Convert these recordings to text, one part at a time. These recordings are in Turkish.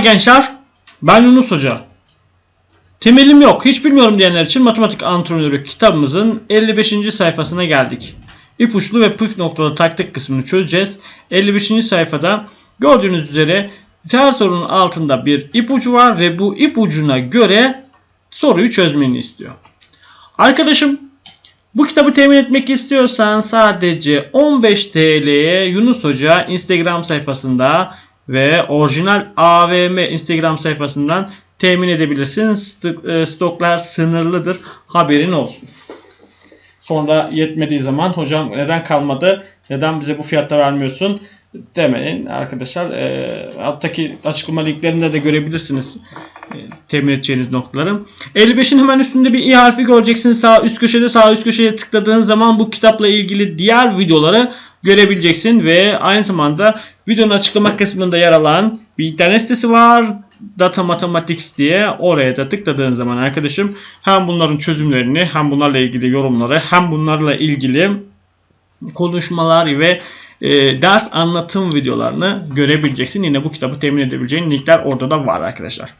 gençler. Ben Yunus Hoca. Temelim yok, hiç bilmiyorum diyenler için matematik antrenörü kitabımızın 55. sayfasına geldik. İpuçlu ve püf noktalı taktik kısmını çözeceğiz. 55. sayfada gördüğünüz üzere her sorunun altında bir ipucu var ve bu ipucuna göre soruyu çözmeni istiyor. Arkadaşım bu kitabı temin etmek istiyorsan sadece 15 TL'ye Yunus Hoca Instagram sayfasında ve orijinal AVM Instagram sayfasından temin edebilirsin. E, Stoklar sınırlıdır. Haberin olsun. Sonra yetmediği zaman hocam neden kalmadı? Neden bize bu fiyatta vermiyorsun? Demeyin arkadaşlar. E, alttaki açıklama linklerinde de görebilirsiniz e, temin edeceğiniz noktaları. 55'in hemen üstünde bir i harfi göreceksiniz. Sağ üst köşede sağ üst köşeye tıkladığın zaman bu kitapla ilgili diğer videoları görebileceksin ve aynı zamanda videonun açıklama kısmında yer alan bir internet sitesi var. Data Mathematics diye oraya da tıkladığın zaman arkadaşım hem bunların çözümlerini hem bunlarla ilgili yorumları hem bunlarla ilgili konuşmalar ve e, ders anlatım videolarını görebileceksin. Yine bu kitabı temin edebileceğin linkler orada da var arkadaşlar.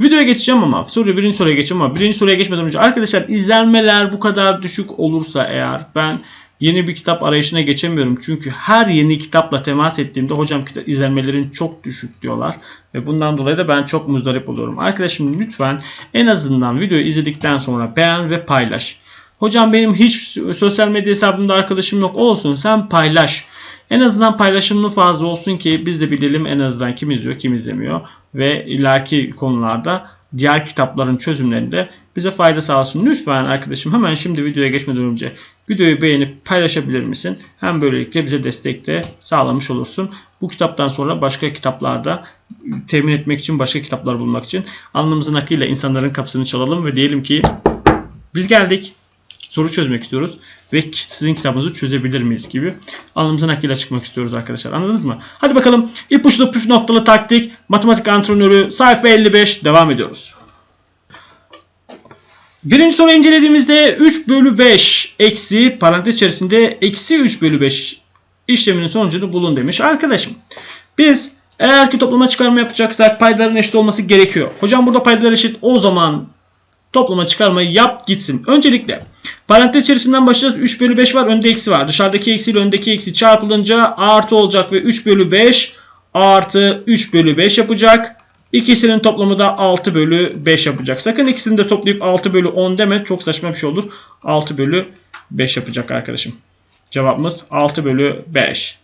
Videoya geçeceğim ama soru birinci soruya geçeceğim ama birinci soruya geçmeden önce arkadaşlar izlenmeler bu kadar düşük olursa eğer ben yeni bir kitap arayışına geçemiyorum. Çünkü her yeni kitapla temas ettiğimde hocam kitap izlenmelerin çok düşük diyorlar. Ve bundan dolayı da ben çok muzdarip oluyorum. Arkadaşım lütfen en azından videoyu izledikten sonra beğen ve paylaş. Hocam benim hiç sosyal medya hesabımda arkadaşım yok olsun sen paylaş. En azından paylaşımlı fazla olsun ki biz de bilelim en azından kim izliyor kim izlemiyor. Ve ileriki konularda diğer kitapların çözümlerinde bize fayda sağlasın. Lütfen arkadaşım hemen şimdi videoya geçmeden önce videoyu beğenip paylaşabilir misin? Hem böylelikle bize destek de sağlamış olursun. Bu kitaptan sonra başka kitaplarda temin etmek için başka kitaplar bulmak için alnımızın akıyla insanların kapısını çalalım ve diyelim ki biz geldik soru çözmek istiyoruz ve sizin kitabınızı çözebilir miyiz gibi alnımızın hakkıyla çıkmak istiyoruz arkadaşlar. Anladınız mı? Hadi bakalım ipuçlu püf noktalı taktik matematik antrenörü sayfa 55 devam ediyoruz. Birinci soru incelediğimizde 3 bölü 5 eksi parantez içerisinde eksi 3 bölü 5 işleminin sonucunu bulun demiş. Arkadaşım biz eğer ki toplama çıkarma yapacaksak paydaların eşit olması gerekiyor. Hocam burada paydalar eşit o zaman toplama çıkarmayı yap gitsin. Öncelikle parantez içerisinden başlayacağız. 3 bölü 5 var. Önde eksi var. Dışarıdaki eksi ile öndeki eksi çarpılınca artı olacak ve 3 bölü 5 artı 3 bölü 5 yapacak. İkisinin toplamı da 6 bölü 5 yapacak. Sakın ikisini de toplayıp 6 bölü 10 deme. Çok saçma bir şey olur. 6 bölü 5 yapacak arkadaşım. Cevabımız 6 bölü 5.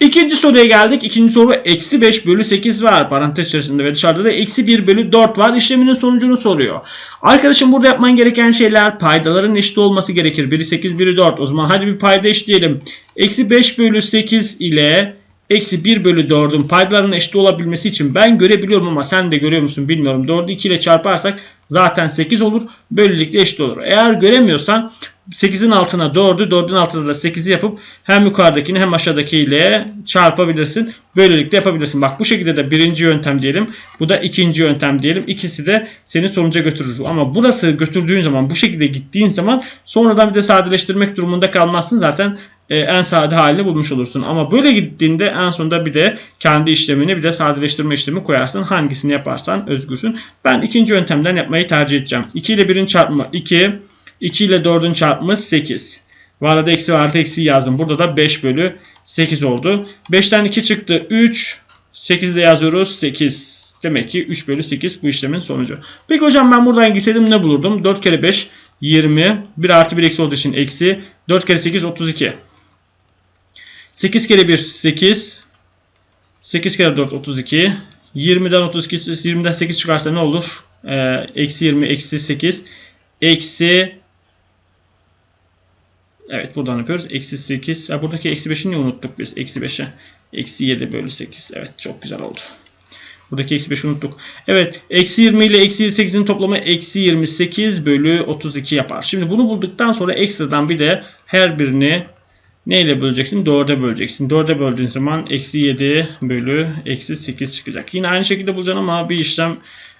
İkinci soruya geldik. İkinci soru eksi 5 bölü 8 var parantez içerisinde ve dışarıda da eksi 1 bölü 4 var. İşleminin sonucunu soruyor. Arkadaşım burada yapman gereken şeyler paydaların eşit olması gerekir. Biri 8 biri 4. O zaman hadi bir payda eşitleyelim. Eksi 5 bölü 8 ile eksi 1 bölü 4'ün paydaların eşit olabilmesi için ben görebiliyorum ama sen de görüyor musun bilmiyorum. 4'ü 2 ile çarparsak zaten 8 olur. Böylelikle eşit olur. Eğer göremiyorsan 8'in altına 4'ü 4'ün altına da 8'i yapıp hem yukarıdakini hem aşağıdakiyle çarpabilirsin. Böylelikle yapabilirsin. Bak bu şekilde de birinci yöntem diyelim. Bu da ikinci yöntem diyelim. İkisi de seni sonuca götürür. Ama burası götürdüğün zaman bu şekilde gittiğin zaman sonradan bir de sadeleştirmek durumunda kalmazsın. Zaten e, en sade halini bulmuş olursun. Ama böyle gittiğinde en sonunda bir de kendi işlemini bir de sadeleştirme işlemi koyarsın. Hangisini yaparsan özgürsün. Ben ikinci yöntemden yapmayı tercih edeceğim. 2 ile 1'in çarpımı 2. 2 ile 4'ün çarpımı 8. Bu arada eksi artı eksi yazdım. Burada da 5 bölü 8 oldu. 5'ten 2 çıktı 3. 8 de yazıyoruz 8. Demek ki 3 bölü 8 bu işlemin sonucu. Peki hocam ben buradan gitseydim ne bulurdum? 4 kere 5 20. 1 artı 1 eksi olduğu için eksi. 4 kere 8 32. 8 kere 1 8. 8 kere 4 32. 20'den 32 20'den 8 çıkarsa ne olur? Ee, eksi 20 eksi 8 eksi Evet buradan yapıyoruz. Eksi 8. Ya buradaki eksi 5'i niye unuttuk biz? Eksi 5'e. Eksi 7 bölü 8. Evet çok güzel oldu. Buradaki eksi 5'i unuttuk. Evet. Eksi 20 ile eksi 8'in toplamı eksi 28 bölü 32 yapar. Şimdi bunu bulduktan sonra ekstradan bir de her birini neyle böleceksin? 4'e böleceksin. 4'e böldüğün zaman eksi 7 bölü eksi 8 çıkacak. Yine aynı şekilde bulacaksın ama bir işlem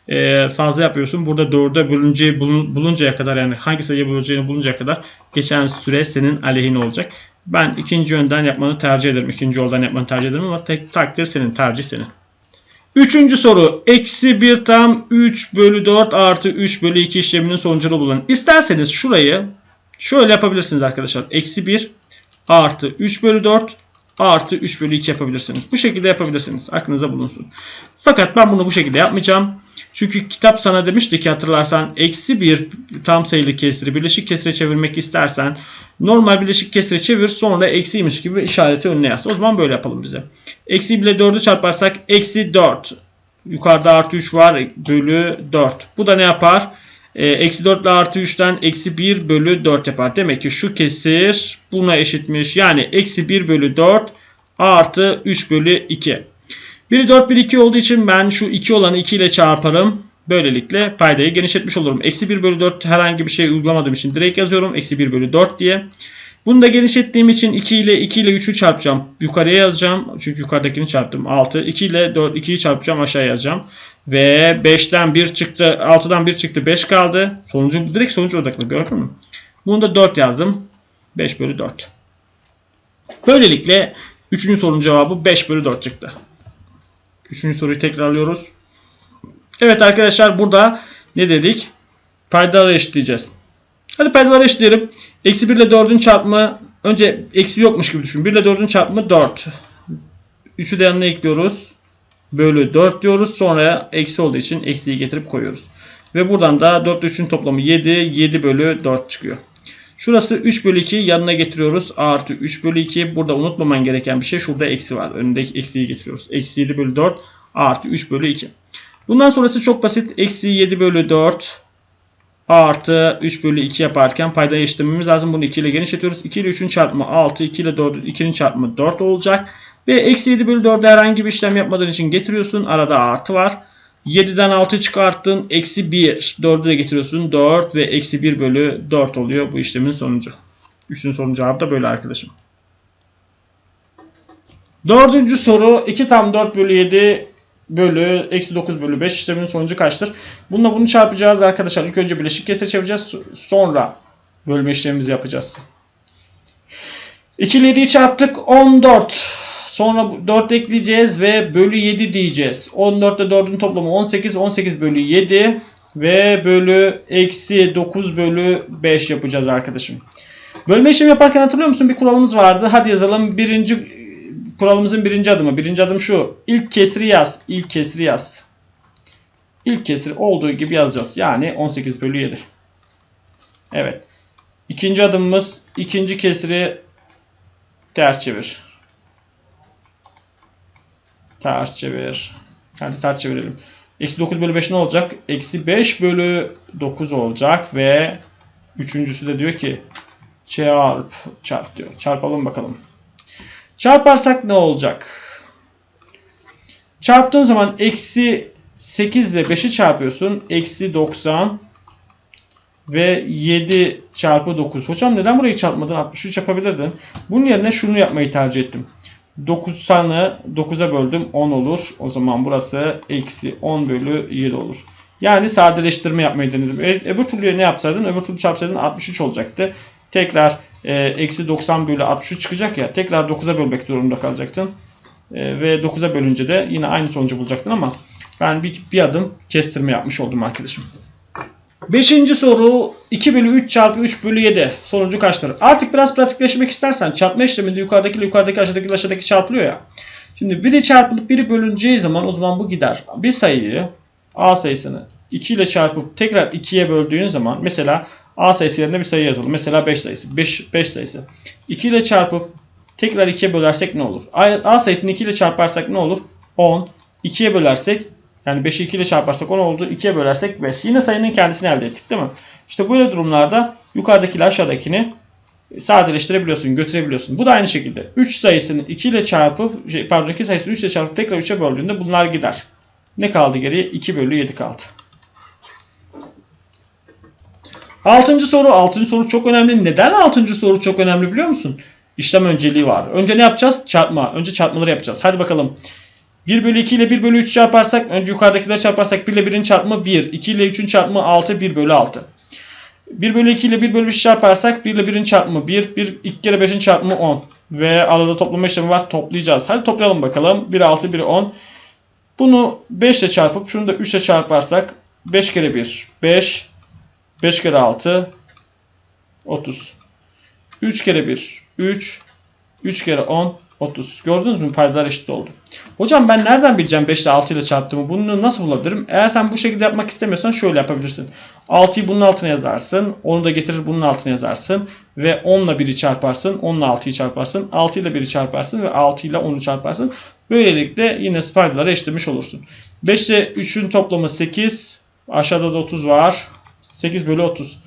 e, fazla yapıyorsun. Burada 4'e bölünce, buluncaya kadar yani hangi sayıyı bulacağını buluncaya kadar geçen süre senin aleyhine olacak. Ben ikinci yönden yapmanı tercih ederim. İkinci yoldan yapmanı tercih ederim ama tek takdir senin, tercih senin. Üçüncü soru. Eksi 1 tam 3 bölü 4 artı 3 bölü 2 işleminin sonucunu bulun. İsterseniz şurayı şöyle yapabilirsiniz arkadaşlar. Eksi 1 artı 3 bölü 4 artı 3 bölü 2 yapabilirsiniz. Bu şekilde yapabilirsiniz. Aklınıza bulunsun. Fakat ben bunu bu şekilde yapmayacağım. Çünkü kitap sana demişti ki hatırlarsan eksi bir tam sayılı kesiri birleşik kesire çevirmek istersen normal birleşik kesire çevir sonra eksiymiş gibi işareti önüne yaz. O zaman böyle yapalım bize. Eksi ile 4'ü çarparsak eksi 4. Yukarıda artı 3 var bölü 4. Bu da ne yapar? Ee, Eksi 4 ile artı 3'ten eksi 1 bölü 4 yapar. Demek ki şu kesir buna eşitmiş. Yani eksi 1 bölü 4 artı 3 bölü 2. Biri 4 bir 2 olduğu için ben şu 2 olanı 2 ile çarparım. Böylelikle paydayı genişletmiş olurum. Eksi 1 bölü 4 herhangi bir şey uygulamadığım için direkt yazıyorum. Eksi 1 bölü 4 diye. Bunu da genişlettiğim için 2 ile 2 ile 3'ü çarpacağım. Yukarıya yazacağım. Çünkü yukarıdakini çarptım. 6. 2 ile 4, 2'yi çarpacağım aşağıya yazacağım. Ve 5'ten 1 çıktı. 6'dan 1 çıktı. 5 kaldı. Sonucu direkt sonucu odaklı gördün mü? Bunu da 4 yazdım. 5 bölü 4. Böylelikle 3. sorunun cevabı 5 bölü 4 çıktı. Üçüncü soruyu tekrarlıyoruz. Evet arkadaşlar burada ne dedik? Paydaları eşitleyeceğiz. Hadi paydaları eşitleyelim. Eksi 1 ile 4'ün çarpımı önce eksi yokmuş gibi düşün. 1 ile 4'ün çarpımı 4. 3'ü de yanına ekliyoruz. Bölü 4 diyoruz. Sonra eksi olduğu için eksiyi getirip koyuyoruz. Ve buradan da 4 ile 3'ün toplamı 7. 7 bölü 4 çıkıyor. Şurası 3 bölü 2 yanına getiriyoruz. Artı 3 bölü 2. Burada unutmaman gereken bir şey. Şurada eksi var. Önündeki eksiyi getiriyoruz. Eksi 7 bölü 4 artı 3 bölü 2. Bundan sonrası çok basit. Eksi 7 bölü 4 artı 3 bölü 2 yaparken paydayı eşitlememiz lazım. Bunu 2 ile genişletiyoruz. 2 ile 3'ün çarpımı 6. 2 ile 4'ün 2'nin çarpımı 4 olacak. Ve eksi 7 bölü 4'e herhangi bir işlem yapmadığın için getiriyorsun. Arada artı var. 7'den 6 çıkarttın. Eksi 1. 4'ü de getiriyorsun. 4 ve eksi 1 bölü 4 oluyor bu işlemin sonucu. Üçün sorunun cevabı da böyle arkadaşım. Dördüncü soru 2 tam 4 bölü 7 bölü eksi 9 bölü 5 işleminin sonucu kaçtır? Bununla bunu çarpacağız arkadaşlar. İlk önce bileşik kesre çevireceğiz. Sonra bölme işlemimizi yapacağız. 2 ile 7'yi çarptık. 14. Sonra 4 ekleyeceğiz ve bölü 7 diyeceğiz. 14 ile 4'ün toplamı 18. 18 bölü 7 ve bölü eksi 9 bölü 5 yapacağız arkadaşım. Bölme işlemi yaparken hatırlıyor musun? Bir kuralımız vardı. Hadi yazalım. Birinci kuralımızın birinci adımı. Birinci adım şu. İlk kesri yaz. İlk kesri yaz. İlk kesri olduğu gibi yazacağız. Yani 18 bölü 7. Evet. İkinci adımımız ikinci kesri ters çevir. Ters çevir. Hadi ters çevirelim. Eksi 9 bölü 5 ne olacak? Eksi 5 bölü 9 olacak ve üçüncüsü de diyor ki çarp çarp diyor. Çarpalım bakalım. Çarparsak ne olacak? Çarptığın zaman eksi 8 ile 5'i çarpıyorsun. Eksi 90 ve 7 çarpı 9. Hocam neden burayı çarpmadın? 63 yapabilirdin. Bunun yerine şunu yapmayı tercih ettim. 9 tane 9'a böldüm 10 olur. O zaman burası eksi 10 bölü 7 olur. Yani sadeleştirme yapmayı denedim. E, öbür türlü ne yapsaydın? Öbür türlü çarpsaydın 63 olacaktı. Tekrar eksi 90 bölü 63 çıkacak ya. Tekrar 9'a bölmek zorunda kalacaktın. E, ve 9'a bölünce de yine aynı sonucu bulacaktın ama ben bir, bir adım kestirme yapmış oldum arkadaşım. Beşinci soru 2 bölü 3 çarpı 3 bölü 7 sonucu kaçtır? Artık biraz pratikleşmek istersen çarpma işleminde yukarıdaki yukarıdaki aşağıdaki aşağıdaki çarpılıyor ya. Şimdi biri çarpılıp biri bölüneceği zaman o zaman bu gider. Bir sayıyı A sayısını 2 ile çarpıp tekrar 2'ye böldüğün zaman mesela A sayısı yerine bir sayı yazalım. Mesela 5 sayısı. 5, 5 sayısı. 2 ile çarpıp tekrar 2'ye bölersek ne olur? A, sayısını 2 ile çarparsak ne olur? 10. 2'ye bölersek yani 5'i 2 ile çarparsak 10 oldu. 2'ye bölersek 5. Yine sayının kendisini elde ettik değil mi? İşte böyle durumlarda yukarıdaki ile aşağıdakini sadeleştirebiliyorsun, götürebiliyorsun. Bu da aynı şekilde. 3 sayısını 2 ile çarpıp, şey, pardon 2 sayısını 3 ile çarpıp tekrar 3'e böldüğünde bunlar gider. Ne kaldı geriye? 2 bölü 7 kaldı. Altıncı soru. Altıncı soru çok önemli. Neden altıncı soru çok önemli biliyor musun? İşlem önceliği var. Önce ne yapacağız? Çarpma. Önce çarpmaları yapacağız. Hadi bakalım. 1 bölü 2 ile 1 bölü 3 çarparsak önce yukarıdakileri çarparsak 1 ile 1'in çarpımı 1. 2 ile 3'ün çarpımı 6. 1 bölü 6. 1 bölü 2 ile 1 bölü 5 çarparsak 1 ile 1'in çarpımı 1, 1 2 kere 5'in çarpımı 10. Ve arada toplama işlemi var toplayacağız. Hadi toplayalım bakalım. 1 6 1 10. Bunu 5 ile çarpıp şunu da 3 ile çarparsak 5 kere 1 5 5 kere 6 30. 3 kere 1 3 3 kere 10 30. Gördünüz mü paydalar eşit oldu. Hocam ben nereden bileceğim 5 ile 6 ile çarptığımı? Bunu nasıl bulabilirim? Eğer sen bu şekilde yapmak istemiyorsan şöyle yapabilirsin. 6'yı bunun altına yazarsın. Onu da getirir bunun altına yazarsın. Ve 10 ile 1'i çarparsın. 10 ile 6'yı çarparsın. 6 ile 1'i çarparsın. Ve 6 ile 10'u çarparsın. Böylelikle yine paydaları eşitlemiş olursun. 5 ile 3'ün toplamı 8. Aşağıda da 30 var. 8 bölü 30.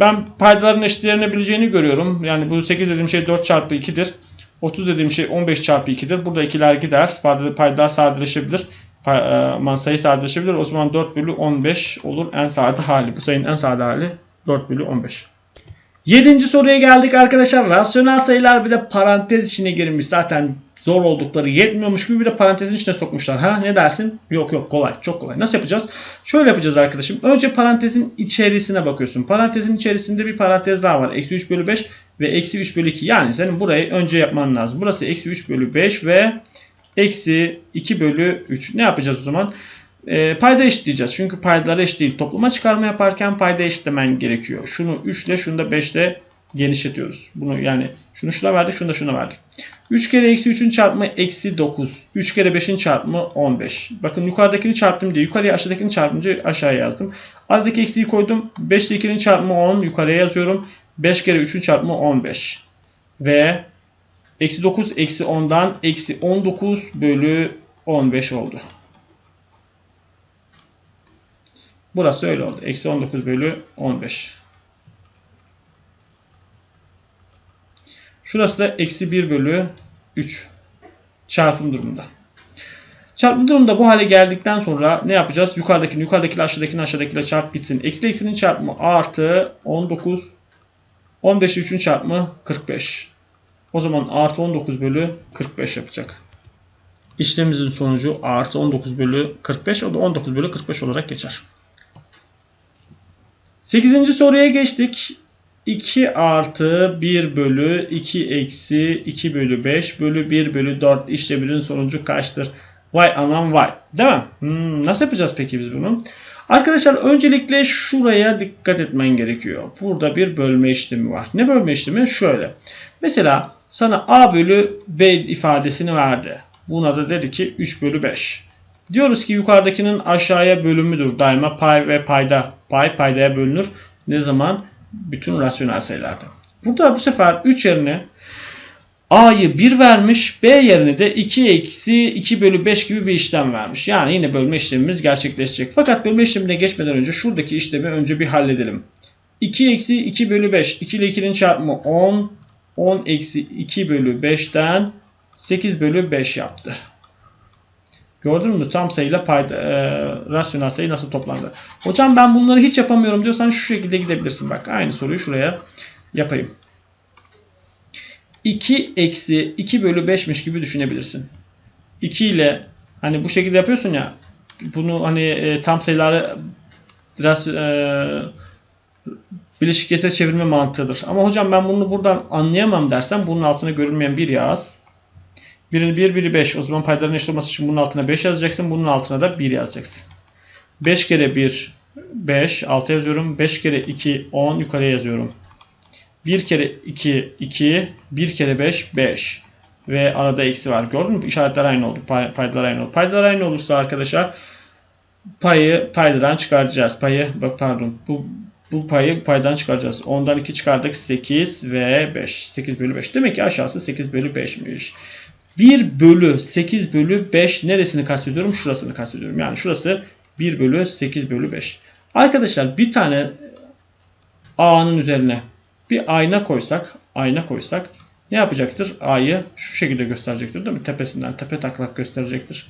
Ben paydaların eşitlenebileceğini görüyorum. Yani bu 8 dediğim şey 4 çarpı 2'dir. 30 dediğim şey 15 çarpı 2'dir. Burada ikiler gider. Paydalar sadeleşebilir. Pay, sayı sadeleşebilir. O zaman 4 bölü 15 olur en sade hali. Bu sayının en sade hali 4 bölü 15. Yedinci soruya geldik arkadaşlar. Rasyonel sayılar bir de parantez içine girmiş. Zaten zor oldukları yetmiyormuş gibi bir de parantezin içine sokmuşlar. Ha ne dersin? Yok yok kolay. Çok kolay. Nasıl yapacağız? Şöyle yapacağız arkadaşım. Önce parantezin içerisine bakıyorsun. Parantezin içerisinde bir parantez daha var. Eksi 3 bölü 5 ve eksi 3 bölü 2. Yani senin burayı önce yapman lazım. Burası eksi 3 bölü 5 ve eksi 2 bölü 3. Ne yapacağız o zaman? E, payda eşitleyeceğiz. Çünkü paydalar eşit değil. Toplama çıkarma yaparken payda eşitlemen gerekiyor. Şunu 3 ile şunu da 5 ile genişletiyoruz. Bunu yani şunu şuna verdik şunu da şuna verdik. 3 kere eksi 3'ün çarpımı eksi 9. 3 kere 5'in çarpımı 15. Bakın yukarıdakini çarptım diye yukarıya aşağıdakini çarpınca aşağıya yazdım. Aradaki eksiyi koydum. 5 ile 2'nin çarpımı 10 yukarıya yazıyorum. 5 kere 3'ün çarpımı 15. Ve eksi 9 eksi 10'dan eksi 19 bölü 15 oldu. Burası öyle oldu. Eksi 19 bölü 15. Şurası da eksi 1 bölü 3 çarpım durumunda. Çarpım durumunda bu hale geldikten sonra ne yapacağız? Yukarıdakini yukarıdakiyle aşağıdakiyle aşağıdakiyle çarp bitsin. Eksi eksinin çarpımı artı 19 15 3'ün çarpımı 45. O zaman artı 19 bölü 45 yapacak. İşlemimizin sonucu artı 19 bölü 45. O da 19 bölü 45 olarak geçer. 8. soruya geçtik. 2 artı 1 bölü 2 eksi 2 bölü 5 bölü 1 bölü 4 işleminin sonucu kaçtır? Vay anam vay. Değil mi? Hmm, nasıl yapacağız peki biz bunu? Arkadaşlar öncelikle şuraya dikkat etmen gerekiyor. Burada bir bölme işlemi var. Ne bölme işlemi? Şöyle. Mesela sana a bölü b ifadesini verdi. Buna da dedi ki 3 bölü 5. Diyoruz ki yukarıdakinin aşağıya bölümüdür. Daima pay ve payda. Pay paydaya bölünür. Ne zaman? Bütün rasyonel sayılarda. Burada bu sefer 3 yerine A'yı 1 vermiş. B yerine de 2 eksi 2 bölü 5 gibi bir işlem vermiş. Yani yine bölme işlemimiz gerçekleşecek. Fakat bölme işlemine geçmeden önce şuradaki işlemi önce bir halledelim. 2 eksi 2 bölü 5. 2 ile 2'nin çarpımı 10. 10 eksi 2 bölü 5'ten 8 bölü 5 yaptı. Gördün mü? Tam sayıyla payda, e, rasyonel sayı nasıl toplandı? Hocam ben bunları hiç yapamıyorum diyorsan şu şekilde gidebilirsin. Bak aynı soruyu şuraya yapayım. 2 eksi 2 bölü 5'miş gibi düşünebilirsin. 2 ile hani bu şekilde yapıyorsun ya bunu hani e, tam sayıları biraz e, bileşik getire çevirme mantığıdır. Ama hocam ben bunu buradan anlayamam dersen bunun altına görünmeyen bir yaz. Birini 1, biri 5. O zaman paydaların eşit olması için bunun altına 5 yazacaksın. Bunun altına da 1 yazacaksın. 5 kere 1, 5. 6 yazıyorum. 5 kere 2, 10. Yukarıya yazıyorum. 1 kere 2, 2. 1 kere 5, 5. Ve arada eksi var. Gördün mü? İşaretler aynı oldu. Pay, paydalar aynı oldu. Paydalar aynı olursa arkadaşlar payı paydadan çıkaracağız. Payı bak pardon. Bu bu payı paydan çıkaracağız. 10'dan 2 çıkardık. 8 ve 5. 8 bölü 5. Demek ki aşağısı 8 bölü 5'miş. 1 bölü 8 bölü 5 neresini kastediyorum? Şurasını kastediyorum. Yani şurası 1 bölü 8 bölü 5. Arkadaşlar bir tane A'nın üzerine bir ayna koysak, ayna koysak ne yapacaktır? A'yı şu şekilde gösterecektir değil mi? Tepesinden tepe taklak gösterecektir.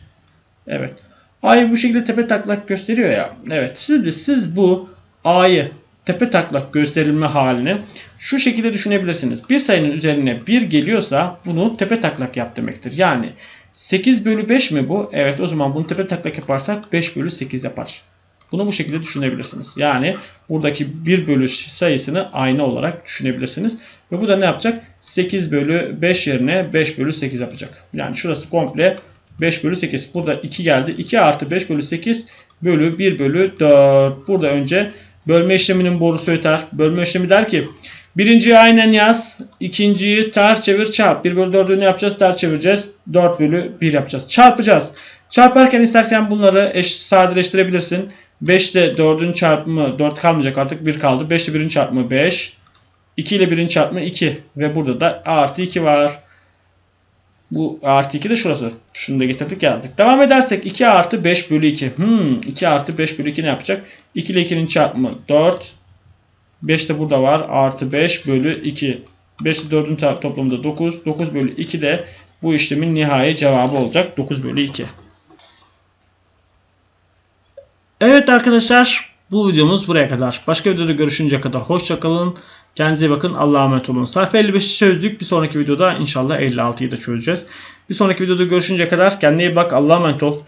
Evet. A'yı bu şekilde tepe taklak gösteriyor ya. Evet. Şimdi siz bu A'yı tepe taklak gösterilme halini şu şekilde düşünebilirsiniz. Bir sayının üzerine 1 geliyorsa bunu tepe taklak yap demektir. Yani 8 bölü 5 mi bu? Evet o zaman bunu tepe taklak yaparsak 5 bölü 8 yapar. Bunu bu şekilde düşünebilirsiniz. Yani buradaki 1 bölü sayısını aynı olarak düşünebilirsiniz. Ve bu da ne yapacak? 8 bölü 5 yerine 5 bölü 8 yapacak. Yani şurası komple 5 bölü 8. Burada 2 geldi. 2 artı 5 bölü 8 bölü 1 bölü 4. Burada önce bölme işleminin borusu öter. Bölme işlemi der ki birinciyi aynen yaz. ikinciyi ters çevir çarp. 1 bölü 4'ü ne yapacağız? Ters çevireceğiz. 4 bölü 1 yapacağız. Çarpacağız. Çarparken istersen bunları eş sadeleştirebilirsin. 5 ile 4'ün çarpımı 4 kalmayacak artık 1 kaldı. 5 ile 1'in çarpımı 5. 2 ile 1'in çarpımı 2. Ve burada da artı 2 var. Bu artı 2 de şurası. Şunu da getirdik yazdık. Devam edersek 2 artı 5 bölü 2. Hmm, 2 artı 5 bölü 2 ne yapacak? 2 ile 2'nin çarpımı 4. 5 de burada var. Artı 5 bölü 2. 5 ile 4'ün ta- toplamı da 9. 9 bölü 2 de bu işlemin nihai cevabı olacak. 9 bölü 2. Evet arkadaşlar bu videomuz buraya kadar. Başka videoda görüşünceye kadar hoşçakalın. Kendinize bakın. Allah'a emanet olun. Sayfa 55'i çözdük. Bir sonraki videoda inşallah 56'yı da çözeceğiz. Bir sonraki videoda görüşünceye kadar kendine iyi bak. Allah'a emanet ol.